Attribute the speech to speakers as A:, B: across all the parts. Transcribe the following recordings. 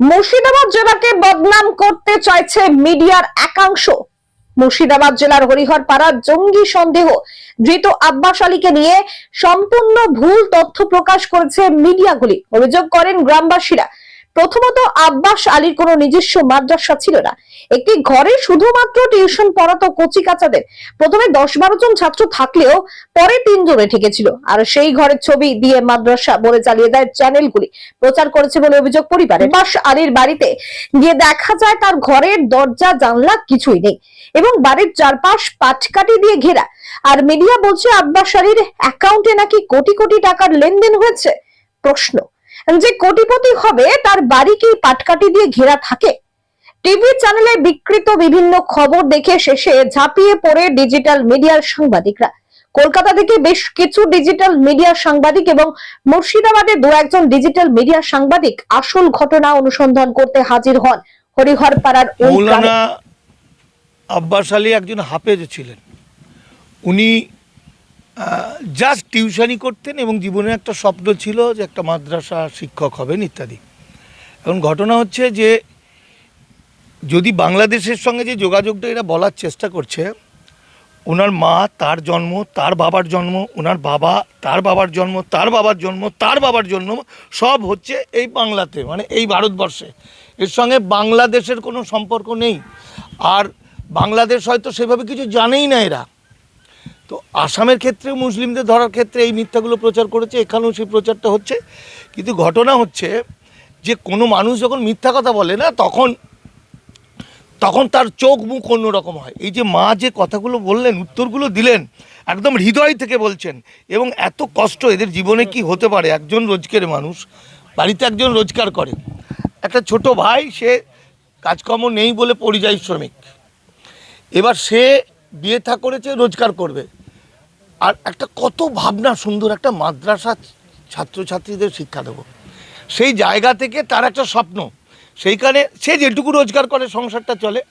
A: মুর্শিদাবাদ জেলাকে বদনাম করতে চাইছে মিডিয়ার একাংশ। মুর্শিদাবাদ জেলার হরিহর পাড়ার জঙ্গি সন্দেহ। ধৃত আব্বাস আলীকে নিয়ে সম্পূর্ণ ভুল তথ্য প্রকাশ করেছে মিডিয়াগুলি। অভিযোগ করেন গ্রামবাসীরা। প্রথমত আব্বাস আলীর কোনো নিজস্ব মাদ্রাসা ছিল না। একটি ঘরে শুধুমাত্র টিউশন পড়াতো কচি কাচাদের। প্রথমে দশ বারো জন ছাত্র থাকলেও পরে তিনজনে ঠেকেছিল। আর সেই ঘরের ছবি দিয়ে মাদ্রাসা বলে চালিয়ে দেয় চ্যানেলগুলি। প্রচার করেছে বলে অভিযোগ পরিবারে। আব্বাস আলীর বাড়িতে গিয়ে দেখা যায় তার ঘরের দরজা, জানলা কিছুই নেই এবং বাড়ির চারপাশ পাটকাটি দিয়ে ঘেরা। আর মিডিয়া বলছে, আব্বাস আলীর অ্যাকাউন্টে নাকি কোটি কোটি টাকার লেনদেন হয়েছে? প্রশ্ন। যে কোটিপতি হবে, তার বাড়ি পাটকাটি দিয়ে ঘেরা থাকে? টিভি চ্যানেলে বিকৃত বিভিন্ন খবর দেখে শেষে ঝাঁপিয়ে পড়ে ডিজিটাল মিডিয়ার সাংবাদিকরা। কলকাতা থেকে বেশ কিছু ডিজিটাল মিডিয়ার সাংবাদিক এবং মুর্শিদাবাদে দু একজন ডিজিটাল মিডিয়া সাংবাদিক আসল ঘটনা অনুসন্ধান করতে হাজির হন হরিহর পাড়ার
B: আব্বাস আলী একজন হাফেজ ছিলেন। উনি জাস্ট টিউশনি করতেন এবং জীবনে একটা স্বপ্ন ছিল যে একটা মাদ্রাসা শিক্ষক হবেন ইত্যাদি। এখন ঘটনা হচ্ছে যে যদি বাংলাদেশের সঙ্গে যে যোগাযোগটা এরা বলার চেষ্টা করছে, ওনার মা তার জন্ম, তার বাবার জন্ম, ওনার বাবা, তার বাবার জন্ম, তার বাবার জন্ম, তার বাবার জন্ম, সব হচ্ছে এই বাংলাতে মানে এই ভারতবর্ষে। এর সঙ্গে বাংলাদেশের কোনো সম্পর্ক নেই। আর বাংলাদেশ হয়তো সেভাবে কিছু জানেই না এরা। তো আসামের ক্ষেত্রে, মুসলিমদের ধরার ক্ষেত্রে এই মিথ্যাগুলো প্রচার করেছে, এখানেও সেই প্রচারটা হচ্ছে। কিন্তু ঘটনা হচ্ছে যে কোনো মানুষ যখন মিথ্যা কথা বলে না, তখন তখন তার চোখ মুখ অন্যরকম হয়। এই যে মা যে কথাগুলো বললেন, উত্তরগুলো দিলেন, একদম হৃদয় থেকে বলছেন, এবং এত কষ্ট এদের জীবনে কি হতে পারে? একজন রোজকের মানুষ, বাড়িতে একজন রোজগার করে। একটা ছোট ভাই, সে কাজকর্ম নেই বলে পরিযায়ী শ্রমিক। এবার সে বিয়ে থা করেছে, রোজগার করবে। আর একটা কত ভাবনা সুন্দর একটা মাদ্রাসা ছাত্রছাত্রীদের শিক্ষা দেবো। সেই জায়গা থেকে তার একটা স্বপ্ন। সেইখানে সে যেটুকু রোজগার করে, সংসারটা চলে।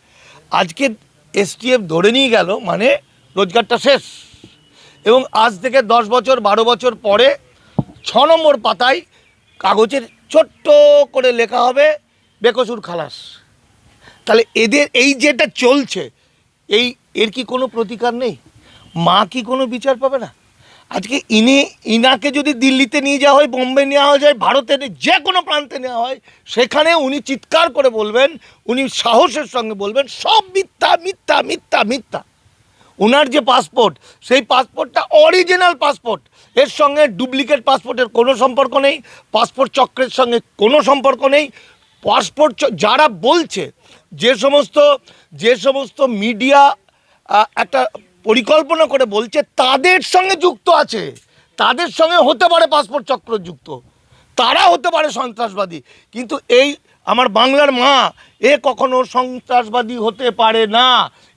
B: আজকে এসটিএফ ধরে নিয়ে গেল মানে রোজগারটা শেষ। এবং আজ থেকে দশ বছর, বারো বছর পরে ছ নম্বর পাতায় কাগজের ছোট্ট করে লেখা হবে, বেকসুর খালাস। তাহলে এদের, এই যেটা চলছে, এই, এর কি কোনো প্রতিকার নেই? মা কি কোনো বিচার পাবে না? আজকে ইনি, ইনাকে যদি দিল্লিতে নিয়ে যাওয়া হয়, বোম্বে নেওয়া যায় ভারতের যে কোনো প্রান্তে নেওয়া হয়, সেখানে উনি চিৎকার করে বলবেন, উনি সাহসের সঙ্গে বলবেন, সব মিথ্যা মিথ্যা মিথ্যা মিথ্যা। ওনার যে পাসপোর্ট, সেই পাসপোর্টটা অরিজিনাল পাসপোর্ট। এর সঙ্গে ডুপ্লিকেট পাসপোর্টের কোনো সম্পর্ক নেই, পাসপোর্ট চক্রের সঙ্গে কোনো সম্পর্ক নেই। পাসপোর্ট যারা বলছে, যে সমস্ত যে সমস্ত মিডিয়া একটা পরিকল্পনা করে বলছে, তাদের সঙ্গে যুক্ত আছে। তাদের সঙ্গে হতে পারে পাসপোর্ট চক্র যুক্ত। তারা হতে পারে সন্ত্রাসবাদী। কিন্তু এই আমার বাংলার মা, এ কখনো সন্ত্রাসবাদী হতে পারে না।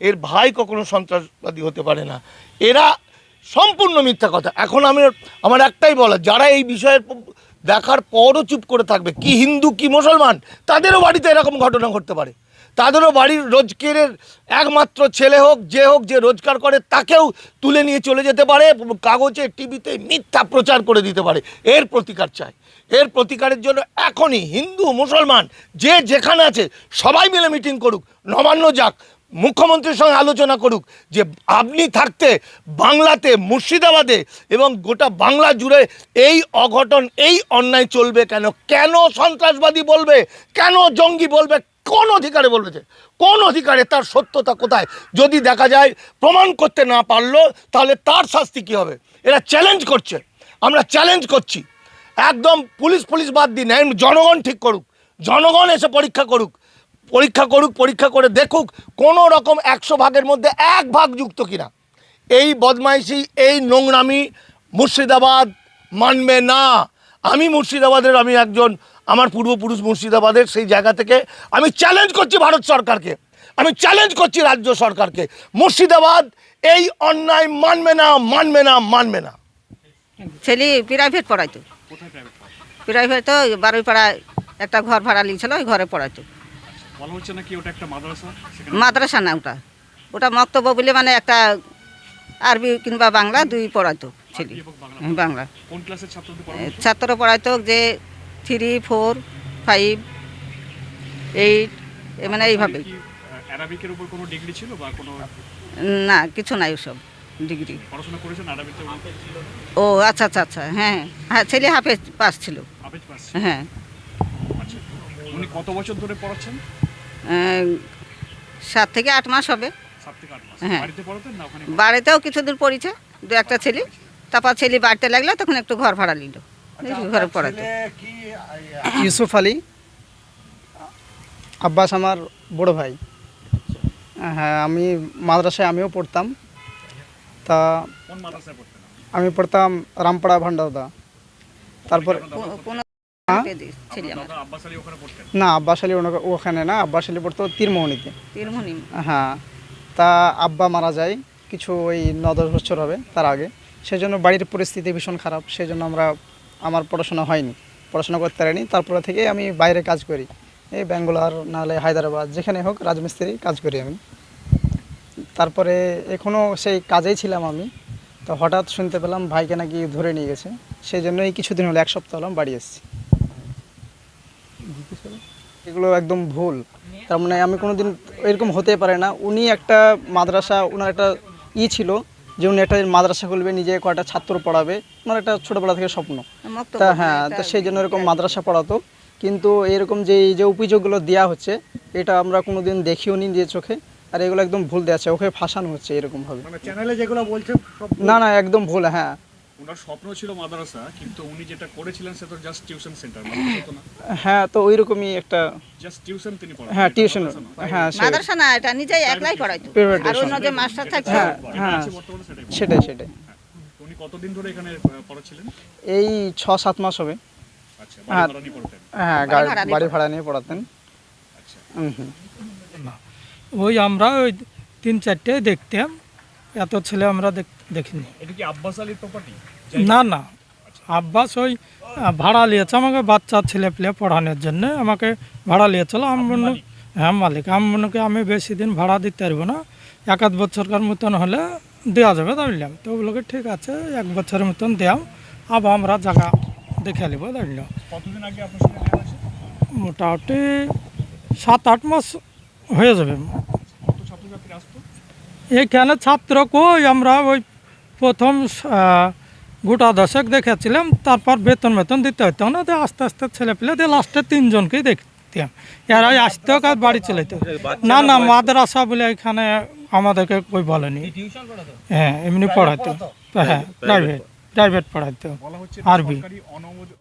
B: এর ভাই কখনো সন্ত্রাসবাদী হতে পারে না। এরা সম্পূর্ণ মিথ্যা কথা। এখন আমি আমার একটাই বলা যারা এই বিষয়ের দেখার পরও চুপ করে থাকবে, কি হিন্দু, কি মুসলমান, তাদেরও বাড়িতে এরকম ঘটনা ঘটতে পারে। তাদেরও বাড়ির রোজগারের একমাত্র ছেলে হোক, যে হোক, যে রোজগার করে, তাকেও তুলে নিয়ে চলে যেতে পারে, কাগজে, টিভিতে মিথ্যা প্রচার করে দিতে পারে। এর প্রতিকার চাই। এর প্রতিকারের জন্য এখনই হিন্দু, মুসলমান, যে যেখানে আছে, সবাই মিলে মিটিং করুক, নবান্ন যাক, মুখ্যমন্ত্রীর সঙ্গে আলোচনা করুক, যে আপনি থাকতে বাংলাতে, মুর্শিদাবাদে এবং গোটা বাংলা জুড়ে এই অঘটন, এই অন্যায় চলবে কেন? কেন সন্ত্রাসবাদী বলবে? কেন জঙ্গি বলবে? কোন অধিকারে বলবে যে? কোন অধিকারে তার সত্যতা কোথায়? যদি দেখা যায় প্রমাণ করতে না পারল, তাহলে তার শাস্তি কী হবে? এরা চ্যালেঞ্জ করছে। আমরা চ্যালেঞ্জ করছি। একদম পুলিশ পুলিশ বাদ দিন জনগণ ঠিক করুক। জনগণ এসে পরীক্ষা করুক। পরীক্ষা করুক, পরীক্ষা করে দেখুক কোনো রকম একশো ভাগের মধ্যে এক ভাগ যুক্ত কিনা। এই বদমাইশি, এই নোংরামি মুর্শিদাবাদ মানবে না। আমি মুর্শিদাবাদের, আমি একজন আমার পূর্বপুরুষ মুর্শিদাবাদের সেই জায়গা থেকে আমি চ্যালেঞ্জ করছি ভারত সরকারকে। আমি চ্যালেঞ্জ করছি রাজ্য সরকারকে। মুর্শিদাবাদ এই অন্যায় মানবে না মানবে না মানবে না।
C: ছেলে প্রাইভেট পড়াইতো। প্রাইভেট তো বারোই পাড়ায় একটা ঘর ভাড়া নিয়েছিল ওই ঘরে পড়াইতো।
D: বলা হচ্ছে নাকি ওটা একটা মাদ্রাসা?
C: না ওটা। ওটা মক্তব্য বলে মানে একটা আরবি কিংবা বাংলা দুই পড়াইতো ছেলে।
D: বাংলা?
C: ছাত্র পড়াইতো যে থ্রি ফোর ফাইভ এইট এ মানে এইভাবে।
D: কি আহ, অ্যারাবিকের উপর কোনো ডিগ্রি ছিল বা কোনো
C: না কিছু নাই ওসব ডিগ্রি।
D: পড়াশোনা করেছেন অ্যারাবিতে
C: ও আচ্ছা আচ্ছা আচ্ছা হ্যাঁ হ্যাঁ ছেলে হাফে পাস ছিল।
D: হাফেজ পাস।
C: হ্যাঁ।
D: আচ্ছা উনি কত বছর ধরে পড়াচ্ছেন?
C: সাত থেকে আট মাস হবে।
D: সাত থেকে আট মাস।
C: হ্যাঁ।
D: বাড়িতে পড়াতেন না ওখানে?
C: বাড়িতেও কিছু দূর পড়েছে দু একটা ছেলে। তারপর ছেলে বাড়িতে লাগল তখন একটু ঘর ভাড়া নিল। ঘরে পড়াতো
E: ইউসুফ আলী আব্বাস আমার বড় ভাই। হ্যাঁ আমি মাদ্রাসায় আমিও পড়তাম। তা
D: কোন মাদ্রাসায় পড়তেন
E: আমি পড়তাম রামপাড়া ভান্ডারদা। তারপর হ্যাঁ? না আব্বাস আলী ওখানে না আব্বাস আলী পড়তো তীরমোহনীতে।
C: তিরমুনি
E: হ্যাঁ তা আব্বা মারা যায় কিছু ওই ন দশ বছর হবে তার আগে। সেজন্য বাড়ির পরিস্থিতি ভীষণ খারাপ সেজন্য আমরা আমার পড়াশোনা হয়নি, পড়াশোনা করতে পারিনি। তারপরে থেকে আমি বাইরে কাজ করি। এই ব্যাঙ্গালোর নাহলে হায়দ্রাবাদ যেখানে হোক রাজমিস্ত্রি কাজ করি আমি। তারপরে এখনও সেই কাজেই ছিলাম আমি। তো হঠাৎ শুনতে পেলাম ভাইকে নাকি ধরে নিয়ে গেছে। সেই জন্য এই কিছুদিন হলো, এক সপ্তাহ হলাম বাড়ি এসেছি। এগুলো একদম ভুল। তার মানে আমি কোনোদিন এরকম হতে পারে না। উনি একটা মাদ্রাসা ওনার একটা ই ছিল যে উনি একটা মাদ্রাসা খুলবে নিজে কয়টা ছাত্র পড়াবে মানে একটা ছোটবেলা থেকে স্বপ্ন। তা হ্যাঁ তা সেই জন্য এরকম মাদ্রাসা পড়াতো। কিন্তু এরকম যে এই যে অভিযোগগুলো দেওয়া হচ্ছে এটা আমরা কোনোদিন দেখিও নি নিজের চোখে আর এগুলো একদম ভুল দেওয়া আছে ওকে ফাঁসানো হচ্ছে এরকমভাবে।
D: মানে যেগুলো বলছে
E: না না একদম ভুল হ্যাঁ।
D: ওনার স্বপ্ন ছিল মাদ্রাসা কিন্তু উনি যেটা করেছিলেন সেটা জাস্ট টিউশন সেন্টার
E: হ্যাঁ তো ওইরকমই একটা
D: জাস্ট টিউশন তিনি পড়ান
E: হ্যাঁ টিউশন হ্যাঁ
C: মাদ্রাসা না এটা নিজেই একলাই পড়াইতো আর অন্য যে মাস্টার থাকতো
E: হ্যাঁ হ্যাঁ
D: সেটাই
E: সেটাই সেটাই।
D: উনি কতদিন ধরে এখানে পড়াচ্ছিলেন?
E: এই ছ সাত মাস হবে।
D: আচ্ছা
E: হ্যাঁ।
D: বাড়ি ভাড়া নিয়ে পড়তেন?
E: হ্যাঁ
C: বাড়ি
E: গাড়ি-
C: ভাড়া নিয়ে
E: বাড়ি ভাড়া নিয়ে পড়াতেন।
D: আচ্ছা।
E: হুম হুম।
F: ওই আমরা ওই তিন চারটে দেখতাম। এত ছেলে আমরা দেখ- দেখিনি।
D: এটা কি আব্বাস আলীর প্রপার্টি
F: না না। আব্বাস ওই ভাড়া নিয়েছে আমাকে বাচ্চা ছেলে পেলে পড়ানোর জন্য আমাকে ভাড়া নিয়েছিল আমি বললাম হ্যাঁ মালিক। আমি মনে করি আমি বেশি দিন ভাড়া দিতে পারব না। এক আধ বছরকার মতন হলে দেওয়া যাবে দাঁড়িলাম তো বলকে ঠিক আছে এক বছরের মতন দেওয়াম আবার আমরা জায়গা দেখে নিব দাঁড়িলাম মোটামুটি সাত আট মাস হয়ে যাবে। এখানে ছাত্র কই? আমরা ওই প্রথম গোটা দশক দেখেছিলাম তারপর বেতন বেতন দিতে হতো না দিয়ে আস্তে আস্তে ছেলে পেলে দিয়ে লাস্টে তিনজনকেই দেখতাম। এরাই আসতেও কাজ বাড়ি চলে যেত। না না মাদ্রাসা বলে এখানে আমাদেরকে কই বলেনি। হ্যাঁ এমনি পড়াতো। হ্যাঁ প্রাইভেট প্রাইভেট পড়াইতো আরবি।